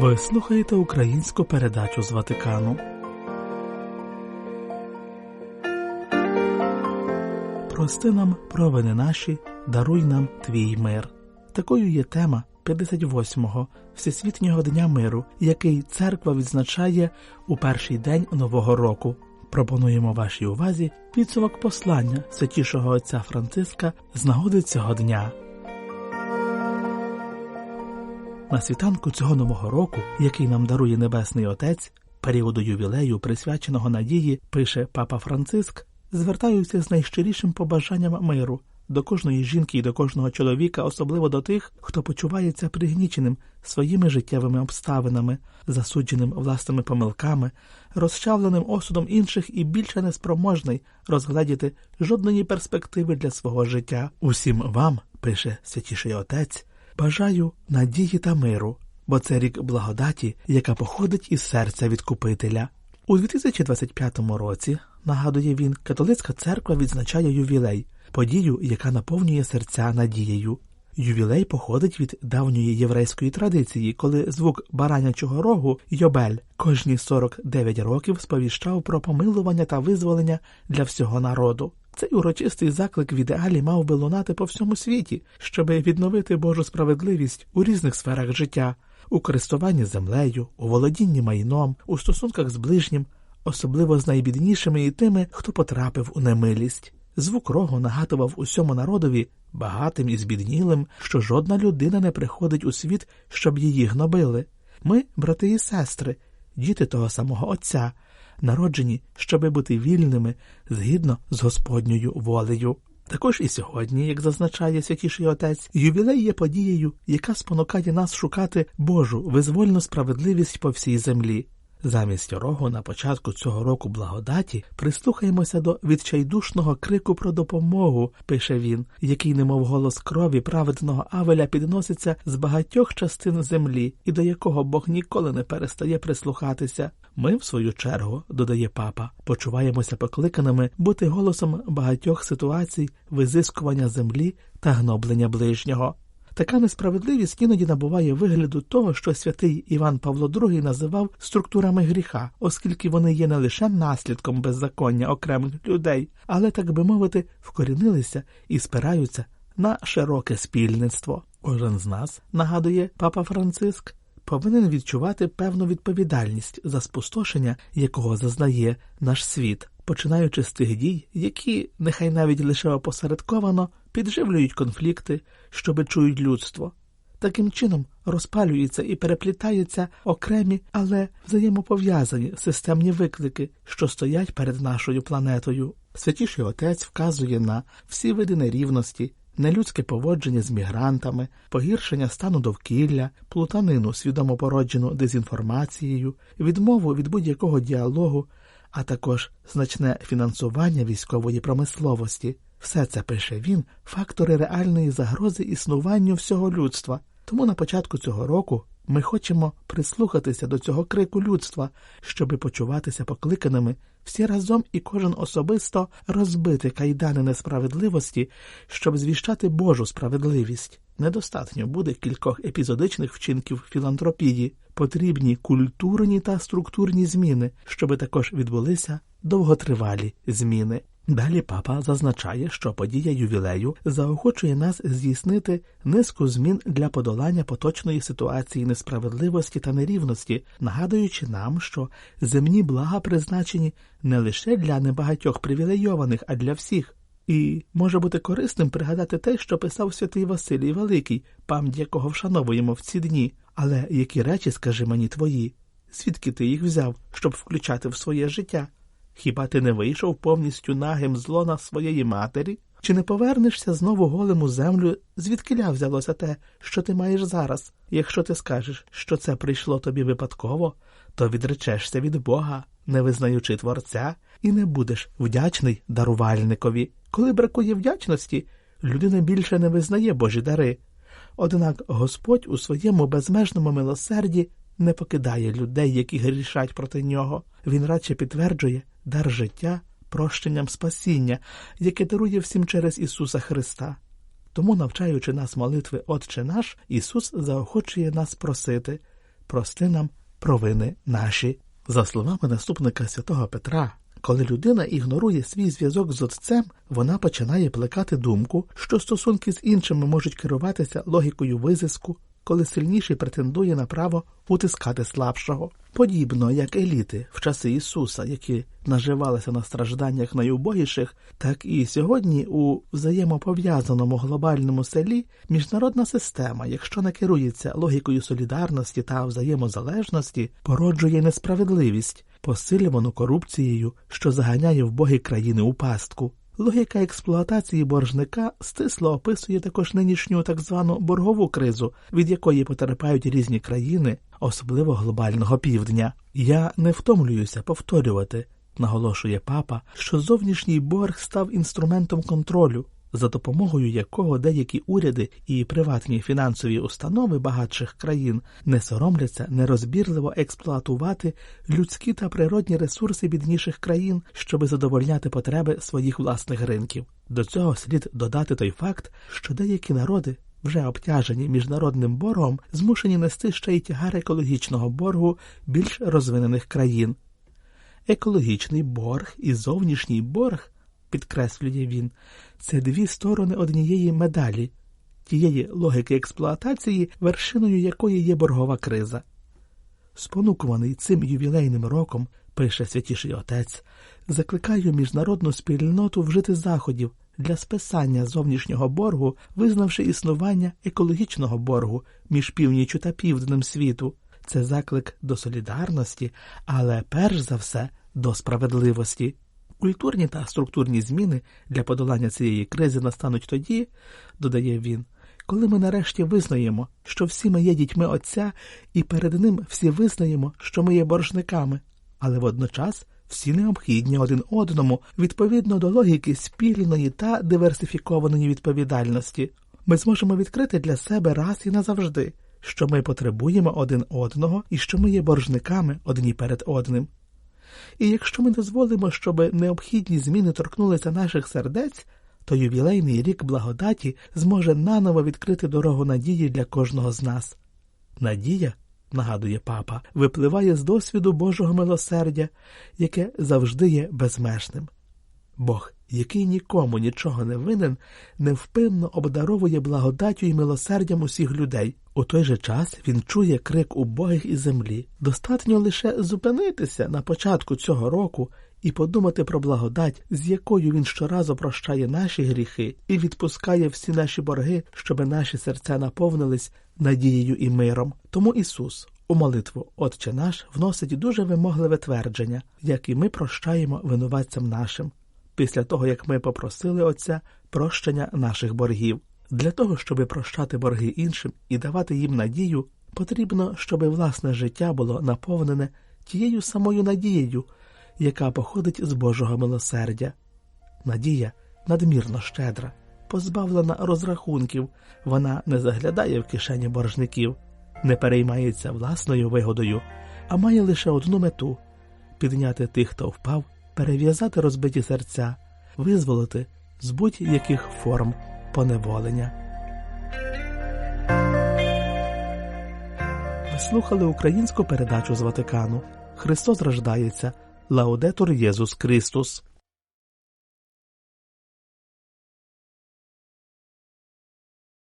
Ви слухаєте українську передачу з Ватикану. Прости нам провини наші, даруй нам твій мир. Такою є тема 58-го Всесвітнього дня миру, який церква відзначає у перший день Нового року. Пропонуємо вашій увазі підсумок послання святішого отця Франциска з нагоди цього дня. На світанку цього нового року, який нам дарує Небесний Отець, періоду ювілею, присвяченого надії, пише папа Франциск, звертаюся з найщирішим побажанням миру до кожної жінки і до кожного чоловіка, особливо до тих, хто почувається пригніченим своїми життєвими обставинами, засудженим власними помилками, розчавленим осудом інших і більше неспроможний розгледіти жодної перспективи для свого життя. Усім вам, пише святіший отець. Бажаю надії та миру, бо це рік благодаті, яка походить із серця відкупителя. У 2025 році, нагадує він, католицька церква відзначає ювілей, подію, яка наповнює серця надією. Ювілей походить від давньої єврейської традиції, коли звук баранячого рогу Йобель кожні 49 років сповіщав про помилування та визволення для всього народу. Цей урочистий заклик в ідеалі мав би лунати по всьому світі, щоби відновити Божу справедливість у різних сферах життя, у користуванні землею, у володінні майном, у стосунках з ближнім, особливо з найбіднішими і тими, хто потрапив у немилість. Звук рогу нагадував усьому народові, багатим і збіднілим, що жодна людина не приходить у світ, щоб її гнобили. Ми, брати і сестри, діти того самого Отця, народжені, щоби бути вільними згідно з Господньою волею. Також і сьогодні, як зазначає святіший отець, ювілей є подією, яка спонукає нас шукати Божу визвольну справедливість по всій землі. Замість рогу на початку цього року благодаті прислухаємося до відчайдушного крику про допомогу, пише він, який, немов голос крові праведного Авеля, підноситься з багатьох частин землі, і до якого Бог ніколи не перестає прислухатися. Ми, в свою чергу, додає папа, почуваємося покликаними бути голосом багатьох ситуацій визискування землі та гноблення ближнього. Така несправедливість іноді набуває вигляду того, що святий Іван Павло II називав структурами гріха, оскільки вони є не лише наслідком беззаконня окремих людей, але, так би мовити, вкорінилися і спираються на широке спільництво. Кожен з нас, нагадує папа Франциск, повинен відчувати певну відповідальність за спустошення, якого зазнає наш світ, починаючи з тих дій, які, нехай навіть лише опосередковано, підживлюють конфлікти, що бичують людство. Таким чином розпалюються і переплітаються окремі, але взаємопов'язані системні виклики, що стоять перед нашою планетою. Святіший отець вказує на всі види нерівності, нелюдське поводження з мігрантами, погіршення стану довкілля, плутанину, свідомо породжену дезінформацією, відмову від будь-якого діалогу, а також значне фінансування військової промисловості. Все це пише він, фактори реальної загрози існуванню всього людства. Тому на початку цього року ми хочемо прислухатися до цього крику людства, щоби почуватися покликаними всі разом і кожен особисто розбити кайдани несправедливості, щоб звіщати Божу справедливість. Недостатньо буде кількох епізодичних вчинків філантропії, потрібні культурні та структурні зміни, щоби також відбулися довготривалі зміни. Далі папа зазначає, що подія ювілею заохочує нас здійснити низку змін для подолання поточної ситуації несправедливості та нерівності, нагадуючи нам, що земні блага призначені не лише для небагатьох привілейованих, а для всіх. І може бути корисним пригадати те, що писав святий Василій Великий, пам'ять якого вшановуємо в ці дні. Але які речі, скажи мені, твої? Звідки ти їх взяв, щоб включати в своє життя? Хіба ти не вийшов повністю нагим з лона своєї матері? Чи не повернешся знову голим у землю, звідкиля взялося те, що ти маєш зараз? Якщо ти скажеш, що це прийшло тобі випадково, то відречешся від Бога, не визнаючи Творця, і не будеш вдячний дарувальникові. Коли бракує вдячності, людина більше не визнає Божі дари. Однак Господь у своєму безмежному милосерді не покидає людей, які грішать проти нього. Він радше підтверджує дар життя прощенням спасіння, яке дарує всім через Ісуса Христа. Тому, навчаючи нас молитви Отче наш, Ісус заохочує нас просити прости нам провини наші. За словами наступника святого Петра, коли людина ігнорує свій зв'язок з отцем, вона починає плекати думку, що стосунки з іншими можуть керуватися логікою визиску, коли сильніший претендує на право утискати слабшого. Подібно як еліти в часи Ісуса, які наживалися на стражданнях найубогіших, так і сьогодні у взаємопов'язаному глобальному селі міжнародна система, якщо не керується логікою солідарності та взаємозалежності, породжує несправедливість, посилювану корупцією, що заганяє вбогі країни у пастку. Логіка експлуатації боржника стисло описує також нинішню так звану боргову кризу, від якої потерпають різні країни, особливо глобального півдня. Я не втомлююся повторювати, наголошує папа, що зовнішній борг став інструментом контролю, за допомогою якого деякі уряди і приватні фінансові установи багатших країн не соромляться нерозбірливо експлуатувати людські та природні ресурси бідніших країн, щоби задовольняти потреби своїх власних ринків. До цього слід додати той факт, що деякі народи. Вже обтяжені міжнародним боргом, змушені нести ще й тягар екологічного боргу більш розвинених країн. Екологічний борг і зовнішній борг підкреслює він, це дві сторони однієї медалі, тієї логіки експлуатації, вершиною якої є боргова криза. Спонукуваний цим ювілейним роком, пише святіший отець, закликаю міжнародну спільноту вжити заходів для списання зовнішнього боргу, визнавши існування екологічного боргу між північю та півднем світу. Це заклик до солідарності, але перш за все до справедливості. Культурні та структурні зміни для подолання цієї кризи настануть тоді, додає він, коли ми нарешті визнаємо, що всі ми є дітьми Отця, і перед ним всі визнаємо, що ми є боржниками, але водночас всі необхідні один одному відповідно до логіки спільної та диверсифікованої відповідальності. Ми зможемо відкрити для себе раз і назавжди, що ми потребуємо один одного і що ми є боржниками одні перед одним. І якщо ми дозволимо, щоб необхідні зміни торкнулися наших сердець, то ювілейний рік благодаті зможе наново відкрити дорогу надії для кожного з нас. Надія, нагадує папа, випливає з досвіду Божого милосердя, яке завжди є безмежним. Бог, який нікому нічого не винен, невпинно обдаровує благодаттю і милосердям усіх людей. У той же час він чує крик убогих і землі. Достатньо лише зупинитися на початку цього року і подумати про благодать, з якою він щоразу прощає наші гріхи і відпускає всі наші борги, щоби наші серця наповнились надією і миром. Тому Ісус у молитву Отче наш вносить дуже вимогливе твердження, як і ми прощаємо винуватцям нашим після того, як ми попросили Отця прощення наших боргів. Для того, щоб прощати борги іншим і давати їм надію, потрібно, щоб власне життя було наповнене тією самою надією, яка походить з Божого милосердя. Надія надмірно щедра, позбавлена розрахунків, вона не заглядає в кишені боржників, не переймається власною вигодою, а має лише одну мету підняти тих, хто впав перев'язати розбиті серця, визволити з будь-яких форм поневолення. Ви слухали українську передачу з Ватикану. Христос рождається. Лаудетур Єсус Христос.